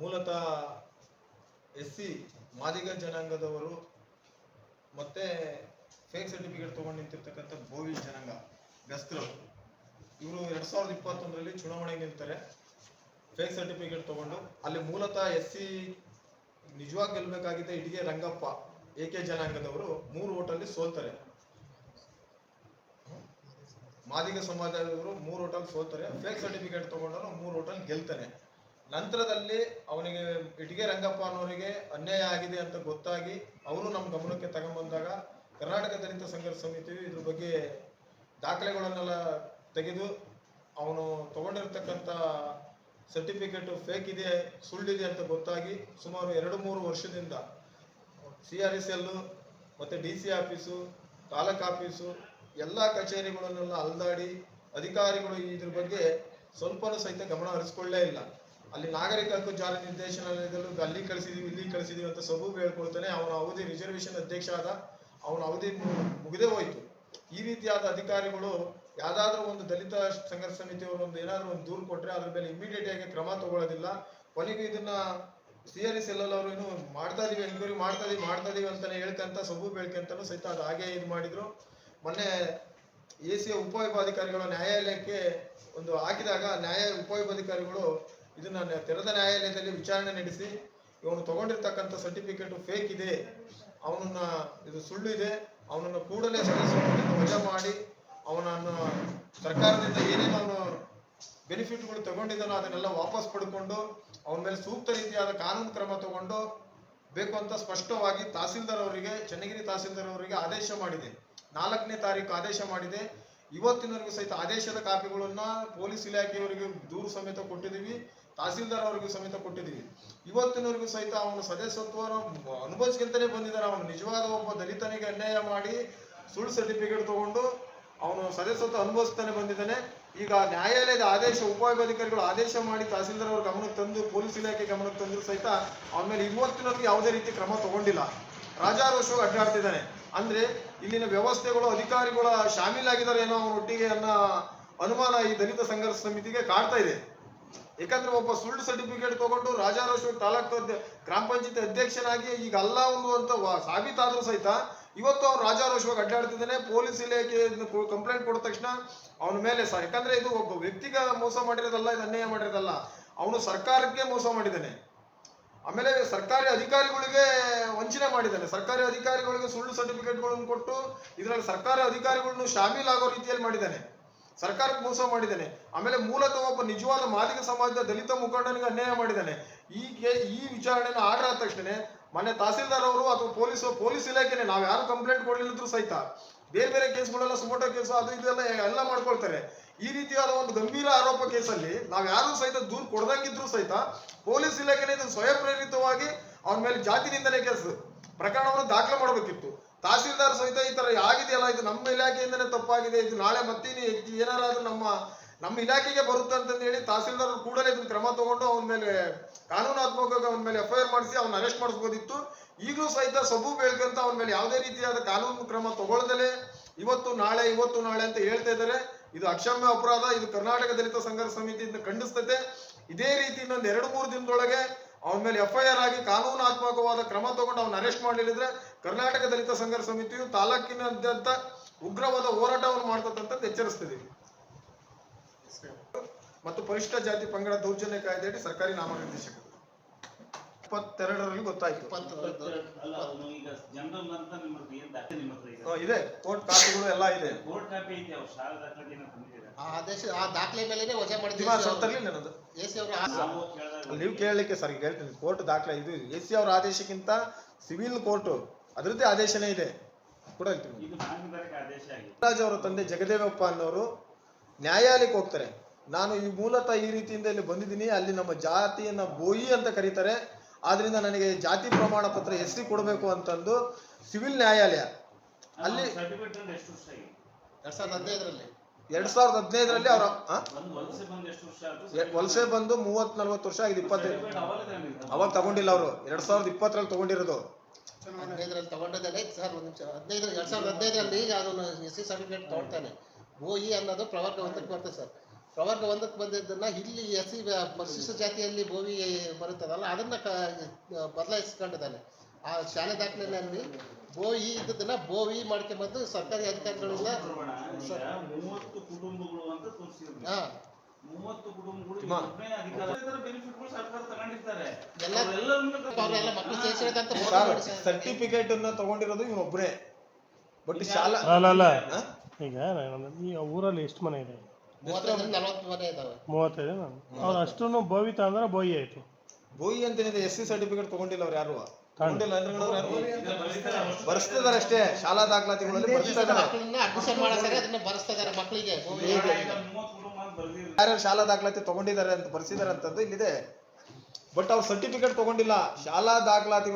ಮೂಲತಃ S C Madiga ಜನಾಂಗದವರು ಮತ್ತೆ ಫೇಕ್ ಸರ್ಟಿಫಿಕೇಟ್ ತಗೊಂಡು ನಿಂತಿರ್ತಕ್ಕಂಥ ಬೋವಿ ಜನಾಂಗ ಗಸ್ತ್ರು ಇವರು ಎರಡ್ ಸಾವಿರದ ಇಪ್ಪತ್ತೊಂದರಲ್ಲಿ ಚುನಾವಣೆಗೆ ನಿಲ್ತಾರೆ ಫೇಕ್ ಸರ್ಟಿಫಿಕೇಟ್ ತಗೊಂಡು, ಅಲ್ಲಿ ಮೂಲತಃ ಎಸ್ ಸಿ ನಿಜವಾಗಿ ಗೆಲ್ಬೇಕಾಗಿದ್ದ ಇಡಿಗೆ ರಂಗಪ್ಪ, ಎ ಕೆ ಜನಾಂಗದವರು ಮೂರು ಓಟಲ್ಲಿ ಸೋಲ್ತಾರೆ. ಮಾದಿಗ ಸಮಾಜದವರು ಮೂರು ಓಟಲ್ಲಿ ಸೋಲ್ತಾರೆ ಫೇಕ್ ಸರ್ಟಿಫಿಕೇಟ್ ತಗೊಂಡವರು ಮೂರು ಓಟಲ್ಲಿ ಗೆಲ್ತಾನೆ ನಂತರದಲ್ಲಿ ಅವನಿಗೆ ಇಟಿಗೆ ರಂಗಪ್ಪ ಅನ್ನೋರಿಗೆ ಅನ್ಯಾಯ ಆಗಿದೆ ಅಂತ ಗೊತ್ತಾಗಿ ಅವರು ನಮ್ಮ ಗಮನಕ್ಕೆ ತಗೊಂಡ್ಬಂದಾಗ ಕರ್ನಾಟಕ ದಲಿತ ಸಂಘರ್ಷ ಸಮಿತಿಯು ಇದ್ರ ಬಗ್ಗೆ ದಾಖಲೆಗಳನ್ನೆಲ್ಲ ತೆಗೆದು ಅವನು ತಗೊಂಡಿರ್ತಕ್ಕಂಥ ಸರ್ಟಿಫಿಕೇಟ್ ಫೇಕ್ ಇದೆ, ಸುಳ್ಳಿದೆ ಅಂತ ಗೊತ್ತಾಗಿ ಸುಮಾರು ಎರಡು ಮೂರು ವರ್ಷದಿಂದ ಸಿ ಆರ್ ಎಸ್ ಎಲ್ಲು ಮತ್ತು D C office, taluk office ಎಲ್ಲ ಕಚೇರಿಗಳನ್ನೆಲ್ಲ ಅಲ್ದಾಡಿ ಅಧಿಕಾರಿಗಳು ಇದ್ರ ಬಗ್ಗೆ ಸ್ವಲ್ಪನೂ ಸಹಿತ ಗಮನ ಹರಿಸ್ಕೊಳ್ಳೇ ಇಲ್ಲ. ಅಲ್ಲಿ ನಾಗರಿಕ ಹಕ್ಕು ಜಾರಿ ನಿರ್ದೇಶನಾಲಯದಲ್ಲೂ ಅಲ್ಲಿ ಕಳಿಸಿದೀವಿ, ಇಲ್ಲಿ ಕಳಿಸಿದೀವಿ ಅಂತ ಸಬೂಬು ಹೇಳ್ಕೊಳ್ತಾನೆ ಅವನ ಅವಧಿ ರಿಸರ್ವೇಶನ್ ಅಧ್ಯಕ್ಷ ಆದ ಅವನ ಅವಧಿ ಮುಗಿದೇ ಹೋಯ್ತು. ಈ ರೀತಿಯಾದ ಅಧಿಕಾರಿಗಳು ಯಾವ್ದಾದ್ರೂ ಒಂದು ದಲಿತ ಸಂಘರ್ಷ ಸಮಿತಿಯವರು ಒಂದು ಏನಾದರೂ ಒಂದು ದೂರು ಕೊಟ್ಟರೆ ಅದ್ರ ಮೇಲೆ ಇಮಿಡಿಯೇಟ್ ಆಗಿ ಕ್ರಮ ತಗೊಳ್ಳೋದಿಲ್ಲ. ಕೊನೆಗೂ ಇದನ್ನ ಸಿ ಆರ್ ಎಸ್ ಎಲ್ ಅವರು ಏನು ಮಾಡ್ತಾ ಇದೀವಿ ಎನ್ಕ್ವೈರಿ ಮಾಡ್ತಾ ಇದೀವಿ ಮಾಡ್ತಾ ಇದೀವಿ ಅಂತಾನೆ ಹೇಳ್ಕಂತ ಸಬೂಬ್ ಹೇಳ್ಕಂತಾನು ಸಹಿತ ಅದು ಹಾಗೆ ಇದು ಮಾಡಿದ್ರು. ಮೊನ್ನೆ ಎ ಸಿ ಉಪವಿಭಾಧಿಕಾರಿಗಳು ನ್ಯಾಯಾಲಯಕ್ಕೆ ಒಂದು ಹಾಕಿದಾಗ ನ್ಯಾಯ ಉಪವಿಭಾಧಿಕಾರಿಗಳು ಇದನ್ನ ತೆರೆದ ನ್ಯಾಯಾಲಯದಲ್ಲಿ ವಿಚಾರಣೆ ನಡೆಸಿ ಇವನು ತಗೊಂಡಿರ್ತಕ್ಕಂಥ ಸರ್ಟಿಫಿಕೇಟ್ ಫೇಕ್ ಇದೆ. ಅವನನ್ನ ಇದು ಸುಳ್ಳು ಇದೆ. ಅವನನ್ನು ಕೂಡಲೇ ಸದಸ್ಯರಿಂದ ವಜಾ ಮಾಡಿ ಅವನನ್ನು ಸರ್ಕಾರದಿಂದ ಏನೇನು ಅವನು ಬೆನಿಫಿಟ್ಗಳು ತಗೊಂಡಿದ್ದಾನೋ ಅದನ್ನೆಲ್ಲ ವಾಪಸ್ ಪಡ್ಕೊಂಡು ಅವನ ಮೇಲೆ ಸೂಕ್ತ ರೀತಿಯಾದ ಕಾನೂನು ಕ್ರಮ ತಗೊಂಡು ಬೇಕು ಅಂತ ಸ್ಪಷ್ಟವಾಗಿ ತಹಸೀಲ್ದಾರ್ ಅವರಿಗೆ, ಚನ್ನಗಿರಿ ತಹಸೀಲ್ದಾರ್ ಅವರಿಗೆ ಆದೇಶ ಮಾಡಿದೆ. ನಾಲ್ಕನೇ ತಾರೀಕು ಆದೇಶ ಮಾಡಿದೆ. ಇವತ್ತಿನವರೆಗೂ ಸಹಿತ ಆದೇಶದ ಕಾಪಿಗಳನ್ನ ಪೊಲೀಸ್ ಇಲಾಖೆಯವರಿಗೆ ದೂರು ಸಮೇತ ಕೊಟ್ಟಿದ್ದೀವಿ. ತಹಸೀಲ್ದಾರ್ ಅವ್ರಿಗೂ ಸಮೇತ ಕೊಟ್ಟಿದ್ದೀವಿ ಇವತ್ತಿನವರೆಗೂ ಸಹಿತ ಅವನು ಸದಸ್ಯತ್ವನ ಅನುಭವಿಸ್ಕೊಂತಾನೆ ಬಂದಿದ್ದಾರೆ ಅವನು ನಿಜವಾದ ಒಬ್ಬ ದಲಿತನಿಗೆ ಅನ್ಯಾಯ ಮಾಡಿ ಸುಳ್ಳು ಸರ್ಟಿಫಿಕೇಟ್ ತಗೊಂಡು ಅವನು ಸದಸ್ಯತ್ವ ಅನುಭವಿಸ್ತಾನೆ ಬಂದಿದ್ದಾನೆ. ಈಗ ನ್ಯಾಯಾಲಯದ ಆದೇಶ ಉಪವಿಭಾಧಿಕಾರಿಗಳು ಆದೇಶ ಮಾಡಿ ತಹಸೀಲ್ದಾರ್ ಅವ್ರ ಗಮನಕ್ಕೆ ತಂದು ಪೊಲೀಸ್ ಇಲಾಖೆ ಗಮನಕ್ಕೆ ತಂದ್ರು ಸಹಿತ ಅವನ ಮೇಲೆ ಇವತ್ತಿನವರೆಗೂ ಯಾವುದೇ ರೀತಿ ಕ್ರಮ ತಗೊಂಡಿಲ್ಲ. ರಾಜಾರೋಷವಾಗಿ ಅಡ್ಡಾಡ್ತಿದ್ದಾನೆ. ಅಂದ್ರೆ ಇಲ್ಲಿನ ವ್ಯವಸ್ಥೆಗಳು, ಅಧಿಕಾರಿಗಳ ಶಾಮೀಲಾಗಿದ್ದಾರೆ ಏನೋ ಅವನ ಒಟ್ಟಿಗೆ ಅನ್ನೋ ಅನುಮಾನ ಈ ದಲಿತ ಸಂಘರ್ಷ ಸಮಿತಿಗೆ ಕಾಡ್ತಾ ಇದೆ. ಯಾಕಂದ್ರೆ ಒಬ್ಬ ಸುಳ್ಳು ಸರ್ಟಿಫಿಕೇಟ್ ತಗೊಂಡು ರಾಜಾರೋಶ್ವರ ತಾಲೂಕು ಗ್ರಾಮ ಪಂಚಾಯತ್ ಅಧ್ಯಕ್ಷನಾಗಿ ಈಗ ಅಲ್ಲ ಒಂದು ಅಂತ ಸಾಬೀತಾದ್ರೂ ಸಹಿತ ಇವತ್ತು ಅವ್ನು ರಾಜಾರೋಷವಾಗಿ ಅಡ್ಡಾಡ್ತಿದ್ದಾನೆ. ಪೊಲೀಸ್ ಇಲಾಖೆ ಕಂಪ್ಲೇಂಟ್ ಕೊಟ್ಟ ತಕ್ಷಣ ಅವನ ಮೇಲೆ ಸಹ ಯಾಕಂದ್ರೆ ಇದು ಒಬ್ಬ ವ್ಯಕ್ತಿಗ ಮೋಸ ಮಾಡಿರೋದಲ್ಲ, ಇದು ಅನ್ಯಾಯ ಮಾಡಿರೋದಲ್ಲ. ಅವನು ಸರ್ಕಾರಕ್ಕೆ ಮೋಸ ಮಾಡಿದ್ದಾನೆ. ಆಮೇಲೆ ಸರ್ಕಾರಿ ಅಧಿಕಾರಿಗಳಿಗೆ ವಂಚನೆ ಮಾಡಿದ್ದಾನೆ. ಸರ್ಕಾರಿ ಅಧಿಕಾರಿಗಳಿಗೆ ಸುಳ್ಳು ಸರ್ಟಿಫಿಕೇಟ್ಗಳನ್ನು ಕೊಟ್ಟು ಇದರಲ್ಲಿ ಸರ್ಕಾರಿ ಅಧಿಕಾರಿಗಳನ್ನು ಶಾಮೀಲಾಗೋ ರೀತಿಯಲ್ಲಿ ಮಾಡಿದ್ದಾನೆ. ಸರ್ಕಾರಕ್ಕೆ ಮೋಸ ಮಾಡಿದ್ದಾನೆ. ಆಮೇಲೆ ಮೂಲತಃ ಒಬ್ಬ ನಿಜವಾದ ಮಾದಿಗ ಸಮಾಜದ ದಲಿತ ಮುಖಂಡನಿಗೆ ಅನ್ಯಾಯ ಮಾಡಿದ್ದಾನೆ. ಈ ಈ ವಿಚಾರಣೆನ ಆರ್ಡರ್ ಆದ ತಕ್ಷಣ ಮೊನ್ನೆ ತಹಸೀಲ್ದಾರ್ ಅವರು ಅಥವಾ ಪೊಲೀಸ್ ಪೊಲೀಸ್ ಇಲಾಖೆನೆ ನಾವು ಯಾರು ಕಂಪ್ಲೇಂಟ್ ಕೊಡ್ಲಿಲ್ಲದ್ರು ಸಹಿತ ಬೇರೆ ಬೇರೆ ಕೇಸ್ಗಳೆಲ್ಲ ಸುಮೋಟೋ ಕೇಸು ಅದು ಇದೆಲ್ಲ ಎಲ್ಲ ಮಾಡ್ಕೊಳ್ತಾರೆ. ಈ ರೀತಿಯಾದ ಒಂದು ಗಂಭೀರ ಆರೋಪ ಕೇಸಲ್ಲಿ ನಾವು ಯಾರು ಸಹಿತ ದೂರು ಕೊಡದಂಗಿದ್ರು ಸಹಿತ ಪೊಲೀಸ್ ಇಲಾಖೆನೇ ಇದು ಸ್ವಯಂ ಪ್ರೇರಿತವಾಗಿ ಅವನ ಮೇಲೆ ಜಾತಿ ನಿಂದನೆ ಕೇಸ್ ಪ್ರಕರಣವನ್ನು ದಾಖಲೆ ಮಾಡಬೇಕಿತ್ತು. ತಹಸೀಲ್ದಾರ್ ಸಹಿತ ಈ ತರ ಆಗಿದೆಯಲ್ಲ, ಇದು ನಮ್ಮ ಇಲಾಖೆಯಿಂದನೇ ತಪ್ಪಾಗಿದೆ, ಇದು ನಾಳೆ ಮತ್ತೀನಿ ಏನಾರಾದ್ರೂ ನಮ್ಮ ನಮ್ಮ ಇಲಾಖೆಗೆ ಬರುತ್ತೆ ಅಂತಂದು ಹೇಳಿ ತಹಸೀಲ್ದಾರ್ ಕೂಡಲೇ ಇದನ್ನ ಕ್ರಮ ತಗೊಂಡು ಅವನ ಮೇಲೆ ಕಾನೂನಾತ್ಮಕವಾಗಿ ಅವನ ಮೇಲೆ ಎಫ್ ಐ ಆರ್ ಮಾಡಿಸಿ ಅವನ ಅರೆಸ್ಟ್ ಮಾಡಿಸ್ಬೋದಿತ್ತು. ಈಗಲೂ ಸಹಿತ ಸಬು ಬೆಳ್ಕಂತ ಅವನ ಮೇಲೆ ಯಾವುದೇ ರೀತಿಯಾದ ಕಾನೂನು ಕ್ರಮ ತಗೊಳ್ದಲೆ ಇವತ್ತು ನಾಳೆ ಇವತ್ತು ನಾಳೆ ಅಂತ ಹೇಳ್ತಾ ಇದ್ದಾರೆ. ಇದು ಅಕ್ಷಮ್ಯ ಅಪರಾಧ, ಇದು ಕರ್ನಾಟಕ ದಲಿತ ಸಂಘರ್ಷ ಸಮಿತಿಯಿಂದ ಖಂಡಿಸ್ತತೆ ಇದೇ ರೀತಿ ಇನ್ನೊಂದು ಎರಡು, ಮೂರು ದಿನದೊಳಗೆ ಅವನ ಮೇಲೆ ಎಫ್ ಐ ಆರ್ ಆಗಿ ಕಾನೂನಾತ್ಮಕವಾದ ಕ್ರಮ ತಗೊಂಡು ಅವನ ಅರೆಸ್ಟ್ ಮಾಡಲಿದ್ರೆ ಕರ್ನಾಟಕ ದಲಿತ ಸಂಘರ್ಷ ಸಮಿತಿಯು ತಾಲೂಕಿನಾದ್ಯಂತ ಉಗ್ರವಾದ ಹೋರಾಟವನ್ನು ಮಾಡ್ತದಂತ ಎಚ್ಚರಿಸ್ತಿದ್ದೀವಿ ಮತ್ತು ಪರಿಶಿಷ್ಟ ಜಾತಿ ಪಂಗಡ ದೌರ್ಜನ್ಯ ಕಾಯ್ದೆಯಡಿ ಸರ್ಕಾರಿ ನಾಮನಿರ್ದೇಶಕರು. ಇಪ್ಪತ್ತೆರಡರಲ್ಲಿ ಗೊತ್ತಾಯ್ತು. ಇದೆ. ಕೋರ್ಟ್ ಕಾಪಿಗಳು ಎಲ್ಲ ಇದೆ. ನಾವು ಕೇಳಲಿಕ್ಕೆ ಸರ್ ಈಗ ಹೇಳ್ತೀನಿ ಕೋರ್ಟ್ ದಾಖಲೆ ಇದು ಎ ಸಿ ಅವರ ಆದೇಶಕ್ಕಿಂತ ಸಿವಿಲ್ ಕೋರ್ಟ್ ಅದರದ್ದೇ ಆದೇಶನೇ ಇದೆ. ಕೂಡ ಹೇಳ್ತೀನಿ ಇದು ಮಹಾನಿರ್ಧಾರಕ ಆದೇಶ ಆಗಿದೆ. ರಾಜ್ ಅವರ ತಂದೆ ಜಗದೇವಪ್ಪ ಅನ್ನೋರು ನ್ಯಾಯಾಲಯಕ್ಕೆ ಹೋಗ್ತಾರೆ. ನಾನು ಈ ಮೂಲತಃ ಈ ರೀತಿಯಿಂದ ಇಲ್ಲಿ ಬಂದಿದ್ದೀನಿ. ಅಲ್ಲಿ ನಮ್ಮ ಜಾತಿಯನ್ನ ಬೋಯಿ ಅಂತ ಕರೀತಾರೆ. ಆದ್ರಿಂದ ನನಗೆ ಜಾತಿ ಪ್ರಮಾಣ ಪತ್ರ ಸಿ ಕೊಡಬೇಕು ಅಂತಂದು ಸಿವಿಲ್ ನ್ಯಾಯಾಲಯ. ಅಲ್ಲಿ- ಸರ್ಟಿಫಿಕೇಟ್ ಅಂದ್ರೆ ಎಷ್ಟು ವರ್ಷ ಆಗಿದೆ? ಎರಡ್ ಸಾವಿರದ ಹದಿನೈದರಲ್ಲಿ. ಎರಡ್ ಸಾವಿರದ ಹದಿನೈದರಲ್ಲಿ ಅವರ ಒಂದು ವಲಸೆ ಬಂದು ಎಷ್ಟು ವರ್ಷ ಆಯ್ತು? ವಲಸೆ ಬಂದು ಮೂವತ್ ನಲ್ವತ್ತು ವರ್ಷ ಆಗಿದೆ ಇಪ್ಪತ್ತೈದು. ಅವಾಗ ತಗೊಂಡಿಲ್ಲ ಅವರು. ಎರಡ್ ಸಾವಿರದ ಇಪ್ಪತ್ತರಲ್ಲಿ ತಗೊಂಡಿರೋದು. ಹದಿನೈದರಲ್ಲಿ ತಗೊಂಡಿದ್ದಾನೆ ಸರ್ ಒಂದು ನಿಮಿಷ. ಹದಿನೈದು ಎರಡ್ ಸಾವಿರದ ಹದಿನೈದರಲ್ಲಿ ಅದನ್ನು ಎಸ್ ಸಿ ಸರ್ಟಿಫಿಕೇಟ್ ತಗೊಳ್ತಾನೆ. ಓ ಇ ಅನ್ನೋದು ಪ್ರವರ್ಗ ಒಂದಕ್ಕೆ ಬರ್ತದೆ ಸರ್. ಪ್ರವರ್ಗ ಒಂದಕ್ಕೆ ಬಂದಿದ್ದನ್ನ ಇಲ್ಲಿ ಎಸ್ ಸಿ ಪರಿಶಿಷ್ಟ ಜಾತಿಯಲ್ಲಿ ಭೂಮಿ ಬರುತ್ತದಲ್ಲ ಅದನ್ನ ಕ- ಬದಲಾಯಿಸ್ಕೊಂಡಿದ್ದಾನೆ. ಆ ಶಾಲೆ ದಾಖಲೆಯಲ್ಲಿ ಬೋವಿ ಇದ್ದದನ್ನ ಬೋವಿ ಮಾಡ್ಕೊಂಡ್ಬಂದು ಸರ್ಕಾರಿ ಅಧಿಕಾರಿಗಳಿಂದ ಮೂವತ್ತು ಕುಟುಂಬಗಳು ಅಂತ ತೋರಿಸಿದ್ರು ಹಾ. ಮೂವತ್ತು ಕುಟುಂಬಗಳು ಸರ್ಟಿಫಿಕೇಟ್ ಅನ್ನ ತಗೊಂಡಿರೋದು ಇವನೊಬ್ಬನೇ ಬಟ್ ಶಾಲಾ ಅಲ್ಲ? ಈಗ ನಾನು ಊರಲ್ಲಿ ಎಷ್ಟು ಮನೆ ಇದೆ? ಮೂವತ್ತೈದರಿಂದ ನಲವತ್ತು ಮನೆ ಇದಾವೆ. ಮೂವತ್ತೈದು ಅವ್ರು ಅಷ್ಟು ಬೋವಿ ಅಂದ್ರೆ ಬೋಯಿ ಆಯ್ತು ಬೋಯಿ ಅಂತೇನಿದೆ ಎಸ್ ಸಿ ಸರ್ಟಿಫಿಕೇಟ್ ತಗೊಂಡಿಲ್ಲ ಅವ್ರು ಯಾರು? ತಗೊಂಡಿಲ್ಲ. ಬರ್ಸ್ತಿದಾರೆ ಅಷ್ಟೇ ಶಾಲಾ ದಾಖಲಾತಿಗಳಲ್ಲಿ ಇದಾರೆ ಅಡ್ಮಿಷನ್ ಅದನ್ನ ಮಕ್ಕಳಿಗೆ. ಅಂತ ಯಾರ್ಯಾರು ಶಾಲಾ ದಾಖಲಾತಿ ತಗೊಂಡಿದ್ದಾರೆ ಅಂತ ಬರ್ಸಿದಾರೆ ಅಂತಂದು ಇಲ್ಲಿದೆ. ಬಟ್ ಅವ್ರು ಸರ್ಟಿಫಿಕೇಟ್ ತಗೊಂಡಿಲ್ಲ. ಶಾಲಾ ದಾಖಲಾತಿ